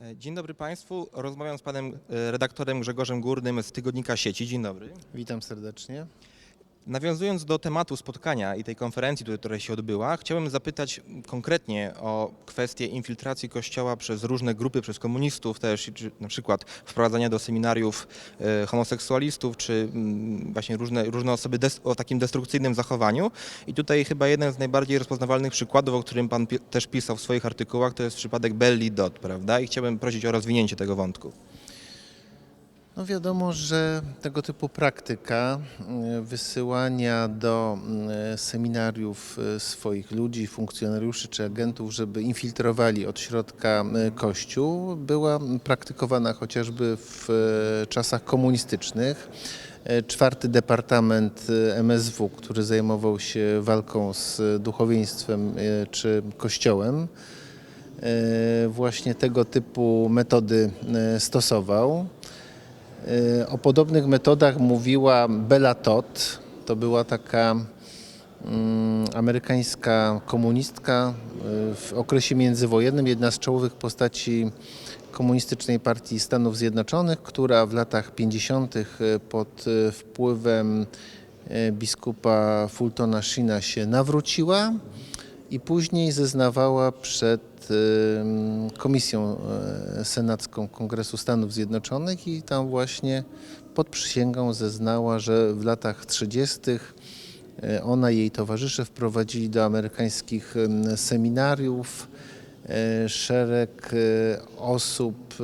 E, Dzień dobry Państwu. Rozmawiam z Panem e, redaktorem Grzegorzem Górnym z Tygodnika Sieci. Dzień dobry. Witam serdecznie. Nawiązując do tematu spotkania i tej konferencji, która się odbyła, chciałbym zapytać konkretnie o kwestię infiltracji Kościoła przez różne grupy, przez komunistów też, czy na przykład wprowadzania do seminariów e, homoseksualistów, czy mm, właśnie różne, różne osoby o takim destrukcyjnym zachowaniu. I tutaj chyba jeden z najbardziej rozpoznawalnych przykładów, o którym Pan też pisał w swoich artykułach, to jest przypadek Belli Dot, prawda? I chciałbym prosić o rozwinięcie tego wątku. No wiadomo, że tego typu praktyka y, wysyłania do y, seminariów y, swoich ludzi, funkcjonariuszy czy agentów, żeby infiltrowali od środka Kościół, była praktykowana chociażby w czasach komunistycznych. Czwarty Departament MSW, który zajmował się walką z duchowieństwem czy Kościołem, właśnie tego typu metody stosował. Y, O podobnych metodach mówiła Bella Todd. To była taka mm, amerykańska komunistka y, w okresie międzywojennym, jedna z czołowych postaci komunistycznej partii Stanów Zjednoczonych, która w latach 50. pod y, wpływem y, biskupa Fultona Sheena się nawróciła i później zeznawała przed Komisją e, Senacką Kongresu Stanów Zjednoczonych i tam właśnie pod przysięgą zeznała, że w latach 30. e, ona i jej towarzysze wprowadzili do amerykańskich em, seminariów e, szereg osób,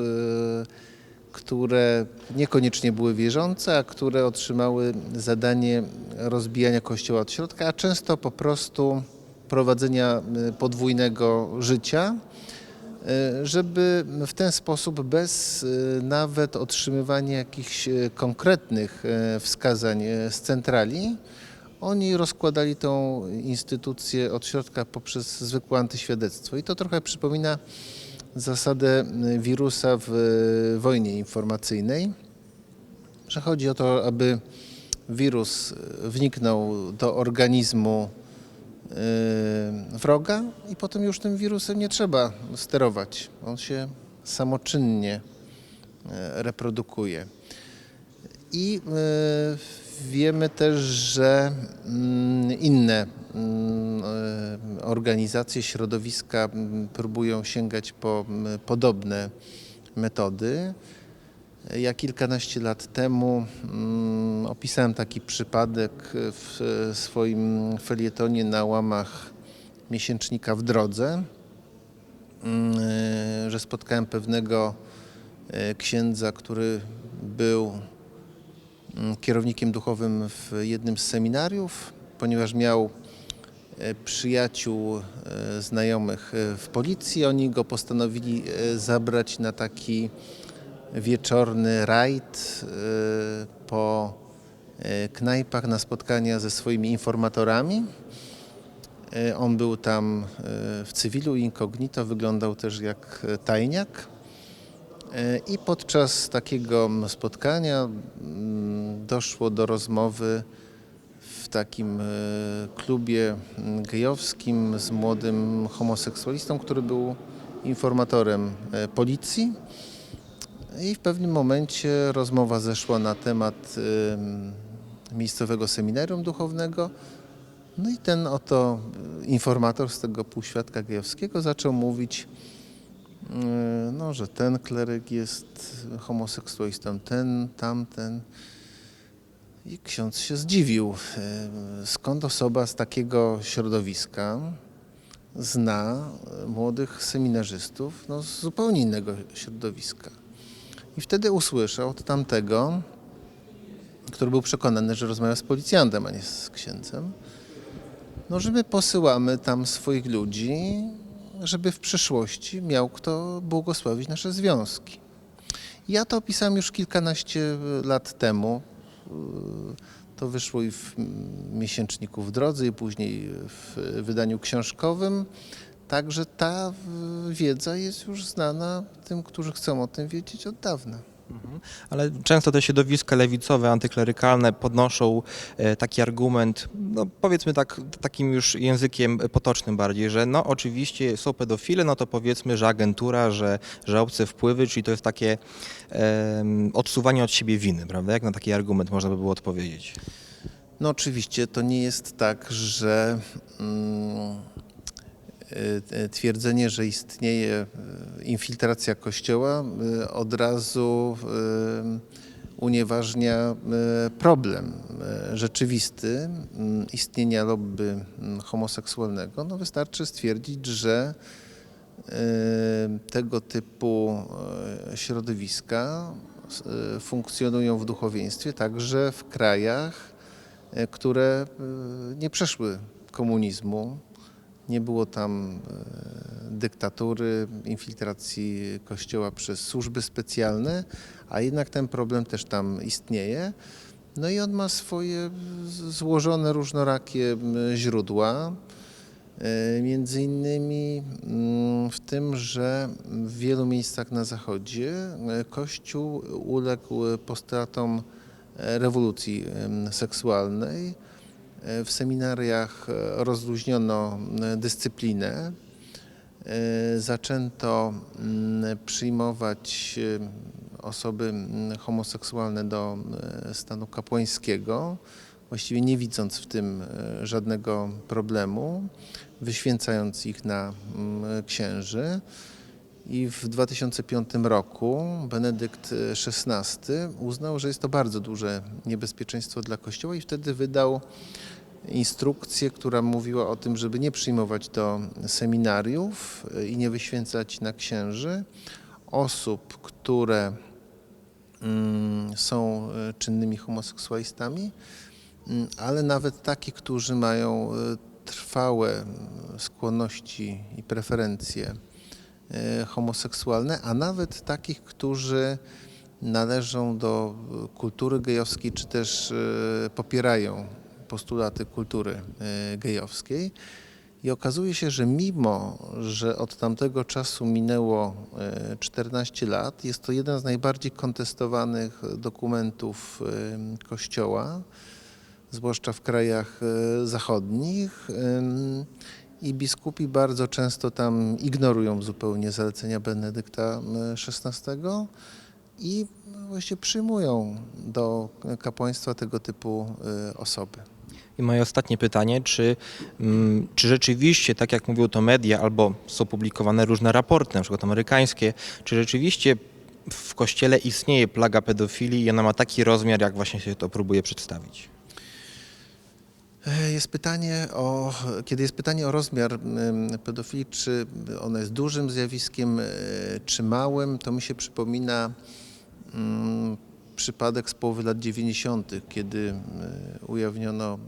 które niekoniecznie były wierzące, a które otrzymały zadanie rozbijania kościoła od środka, a często po prostu prowadzenia y, podwójnego życia, y, żeby w ten sposób bez y, nawet otrzymywania jakichś konkretnych wskazań z centrali, oni rozkładali tą instytucję od środka poprzez zwykłe antyświadectwo. I to trochę przypomina zasadę wirusa w wojnie informacyjnej, że chodzi o to, aby wirus wniknął do organizmu wroga i potem już tym wirusem nie trzeba sterować. On się samoczynnie y, reprodukuje. I y, wiemy też, że mm, inne mm, y, organizacje, środowiska mm, próbują sięgać po podobne metody. Ja kilkanaście lat temu mm, opisałem taki przypadek w swoim felietonie na łamach miesięcznika w drodze, mm, że spotkałem pewnego e, księdza, który był mm, kierownikiem duchowym w jednym z seminariów, ponieważ miał e, przyjaciół, e, znajomych w policji. Oni go postanowili zabrać na taki wieczorny rajd e, po e, knajpach na spotkania ze swoimi informatorami. E, On był tam w cywilu incognito, wyglądał też jak tajniak. I podczas takiego spotkania mm, doszło do rozmowy w takim klubie mm, gejowskim z młodym homoseksualistą, który był informatorem policji. I w pewnym momencie rozmowa zeszła na temat em, miejscowego seminarium duchownego. No i ten oto e, informator z tego półświadka gejowskiego zaczął mówić, e, no, że ten kleryk jest homoseksualistą, ten, tamten. I ksiądz się zdziwił, e, skąd osoba z takiego środowiska zna młodych seminarzystów no, z zupełnie innego środowiska. I wtedy usłyszał od tamtego, który był przekonany, że rozmawia z policjantem, a nie z księdzem, no, że my posyłamy tam swoich ludzi, żeby w przyszłości miał kto błogosławić nasze związki. Ja to opisałem już kilkanaście lat temu. To wyszło i w miesięczniku w drodze, i później w wydaniu książkowym. Także ta wiedza jest już znana tym, którzy chcą o tym wiedzieć od dawna. Ale często te środowiska lewicowe, antyklerykalne podnoszą e, taki argument, no powiedzmy tak, takim już językiem potocznym bardziej, że no oczywiście są pedofile, no to powiedzmy, że agentura, że, że obce wpływy, czyli to jest takie em, odsuwanie od siebie winy, prawda? Jak na taki argument można by było odpowiedzieć? No oczywiście to nie jest tak, że mm, twierdzenie, że istnieje y, infiltracja kościoła od razu unieważnia problem rzeczywisty y, istnienia lobby y, homoseksualnego. No wystarczy stwierdzić, że tego typu środowiska funkcjonują w duchowieństwie także w krajach, e, które e, nie przeszły komunizmu. Nie było tam e, dyktatury, infiltracji kościoła przez służby specjalne, a jednak ten problem też tam istnieje. No i on ma swoje złożone, różnorakie źródła. E, Między innymi mm, w tym, że w wielu miejscach na Zachodzie e, Kościół uległ postulatom rewolucji seksualnej. E, W seminariach e, rozluźniono e, dyscyplinę. Zaczęto mm, przyjmować osoby mm, homoseksualne do stanu kapłańskiego, właściwie nie widząc w tym żadnego problemu, wyświęcając ich na mm, księży. I w 2005 roku Benedykt XVI uznał, że jest to bardzo duże niebezpieczeństwo dla Kościoła i wtedy wydał instrukcję, która mówiła o tym, żeby nie przyjmować do seminariów i nie wyświęcać na księży osób, które mm, są e, czynnymi homoseksualistami, mm, ale nawet takich, którzy mają e, trwałe mm, skłonności i preferencje e, homoseksualne, a nawet takich, którzy należą do e, kultury gejowskiej, czy też e, popierają postulaty kultury e, gejowskiej. I okazuje się, że mimo, że od tamtego czasu minęło e, 14 lat, jest to jeden z najbardziej kontestowanych dokumentów e, Kościoła, zwłaszcza w krajach e, zachodnich. I biskupi bardzo często tam ignorują zupełnie zalecenia Benedykta XVI i właśnie przyjmują do kapłaństwa tego typu e, osoby. I moje ostatnie pytanie, czy, mm, czy rzeczywiście, tak jak mówią to media, albo są publikowane różne raporty, na przykład amerykańskie, czy rzeczywiście w kościele istnieje plaga pedofilii i ona ma taki rozmiar, jak właśnie się to próbuje przedstawić? E, Jest pytanie o, kiedy jest pytanie o rozmiar pedofilii, czy ona jest dużym zjawiskiem, e, czy małym, to mi się przypomina mm, przypadek z połowy lat 90., kiedy e, ujawniono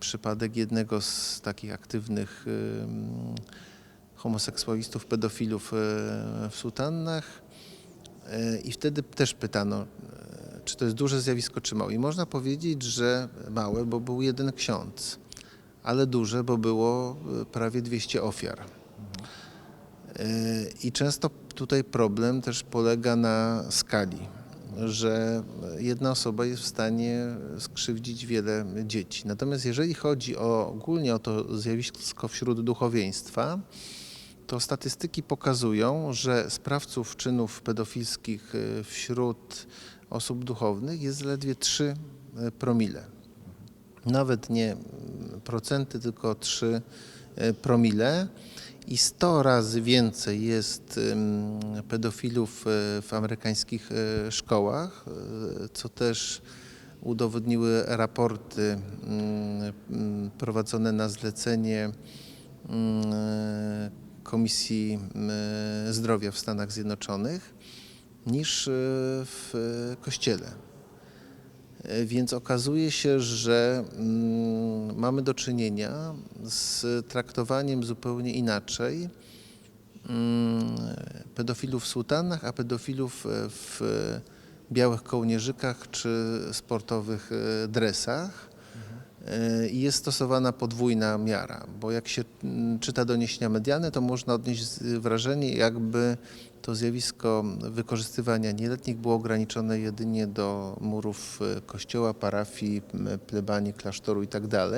przypadek jednego z takich aktywnych homoseksualistów, pedofilów w sutannach. I wtedy też pytano, czy to jest duże zjawisko, czy małe. I można powiedzieć, że małe, bo był jeden ksiądz, ale duże, bo było e, prawie 200 ofiar. E, I często tutaj problem też polega na skali, że jedna osoba jest w stanie skrzywdzić wiele dzieci. Natomiast jeżeli chodzi o, ogólnie o to zjawisko wśród duchowieństwa, to statystyki pokazują, że sprawców czynów pedofilskich e, wśród osób duchownych jest zaledwie 3 promile. Nawet nie mm, procenty, tylko 3 e, promile. I 100 razy więcej jest pedofilów e, w amerykańskich e, szkołach, e, co też udowodniły raporty mm, mm, prowadzone na zlecenie e, Komisji Zdrowia w Stanach Zjednoczonych niż e, w e, Kościele. E, Więc okazuje się, że mm, mamy do czynienia z traktowaniem zupełnie inaczej mm, pedofilów w sutannach, a pedofilów w białych kołnierzykach czy sportowych dresach. I jest stosowana podwójna miara, bo jak się mm, czyta doniesienia medialne, to można odnieść wrażenie, jakby to zjawisko wykorzystywania nieletnich było ograniczone jedynie do murów e, kościoła, parafii, plebanii, klasztoru itd.,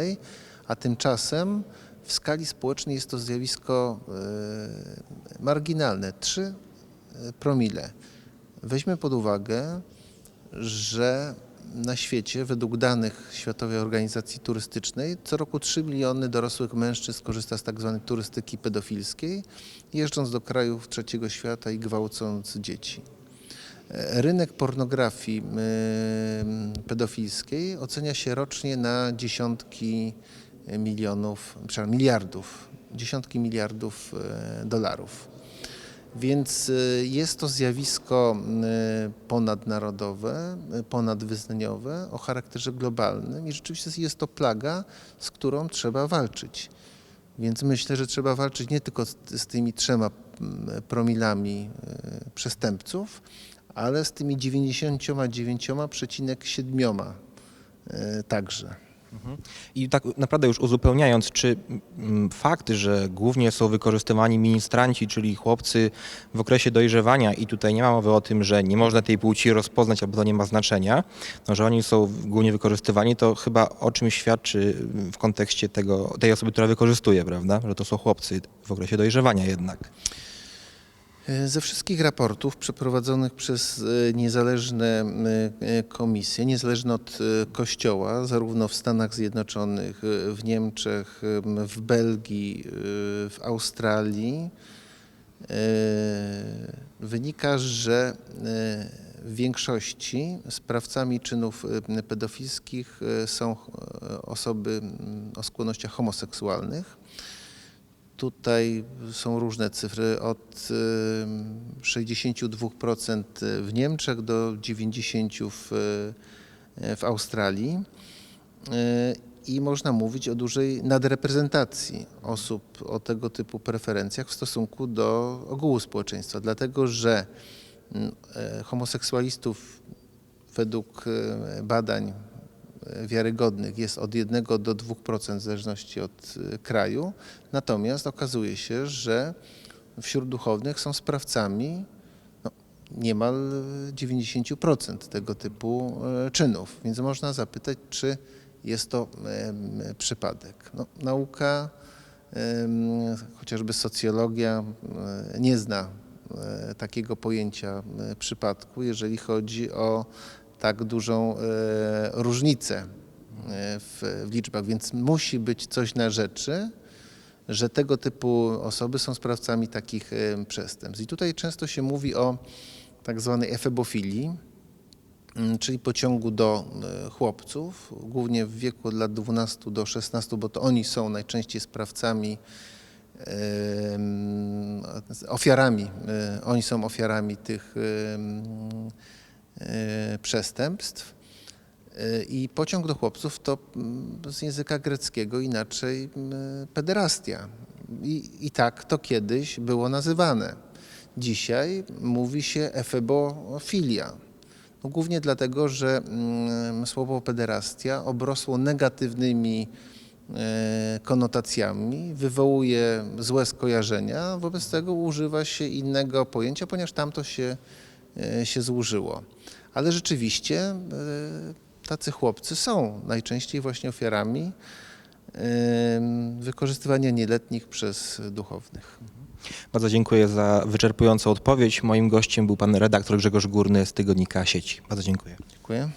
a tymczasem w skali społecznej jest to zjawisko e, marginalne 3 promile. Weźmy pod uwagę, że na świecie, według danych Światowej Organizacji Turystycznej, co roku 3 miliony dorosłych mężczyzn korzysta z tak zwanej turystyki pedofilskiej, jeżdżąc do krajów trzeciego świata i gwałcąc dzieci. E, Rynek pornografii em, pedofilskiej ocenia się rocznie na dziesiątki milionów, przepraszam, miliardów, dziesiątki miliardów e, dolarów. Więc y, jest to zjawisko y, ponadnarodowe, y, ponadwyznaniowe o charakterze globalnym i rzeczywiście jest to plaga, z którą trzeba walczyć. Więc myślę, że trzeba walczyć nie tylko z, tymi trzema promilami przestępców, ale z tymi 99,7 y, także. I tak naprawdę już uzupełniając, czy fakt, że głównie są wykorzystywani ministranci, czyli chłopcy w okresie dojrzewania i tutaj nie ma mowy o tym, że nie można tej płci rozpoznać albo to nie ma znaczenia, no, że oni są głównie wykorzystywani, to chyba o czym świadczy w kontekście tego, tej osoby, która wykorzystuje, prawda? Że to są chłopcy w okresie dojrzewania jednak. E, Ze wszystkich raportów przeprowadzonych przez e, niezależne e, komisje, niezależne od Kościoła, zarówno w Stanach Zjednoczonych, w Niemczech, em, w Belgii, w Australii, wynika, że w większości sprawcami czynów pedofilskich są osoby o skłonnościach homoseksualnych. Tutaj są różne cyfry, od y, 62% w Niemczech do 90% w, y, w Australii. Y, I można mówić o dużej nadreprezentacji osób o tego typu preferencjach w stosunku do ogółu społeczeństwa, dlatego że e, homoseksualistów według badań wiarygodnych jest od 1 do 2% w zależności od e, kraju. Natomiast okazuje się, że wśród duchownych są sprawcami no, niemal 90% tego typu e, czynów. Więc można zapytać, czy jest to przypadek. No, nauka, chociażby socjologia, e, nie zna takiego pojęcia przypadku, jeżeli chodzi o tak dużą e, różnicę e, w, w liczbach, więc musi być coś na rzeczy, że tego typu osoby są sprawcami takich e, przestępstw. I tutaj często się mówi o tak zwanej efebofilii, mm, czyli pociągu do chłopców, głównie w wieku od lat 12 do 16, bo to oni są najczęściej sprawcami, ofiarami, oni są ofiarami tych przestępstw. E, I pociąg do chłopców to mm, z języka greckiego inaczej mm, pederastia. I, I tak to kiedyś było nazywane. Dzisiaj mówi się efebofilia. No głównie dlatego, że mm, słowo pederastia obrosło negatywnymi e, konotacjami, wywołuje złe skojarzenia, wobec tego używa się innego pojęcia, ponieważ tamto się, się złużyło. Ale rzeczywiście e, tacy chłopcy są najczęściej właśnie ofiarami em, wykorzystywania nieletnich przez duchownych. Bardzo dziękuję za wyczerpującą odpowiedź. Moim gościem był pan redaktor Grzegorz Górny z tygodnika Sieci. Bardzo dziękuję. Dziękuję.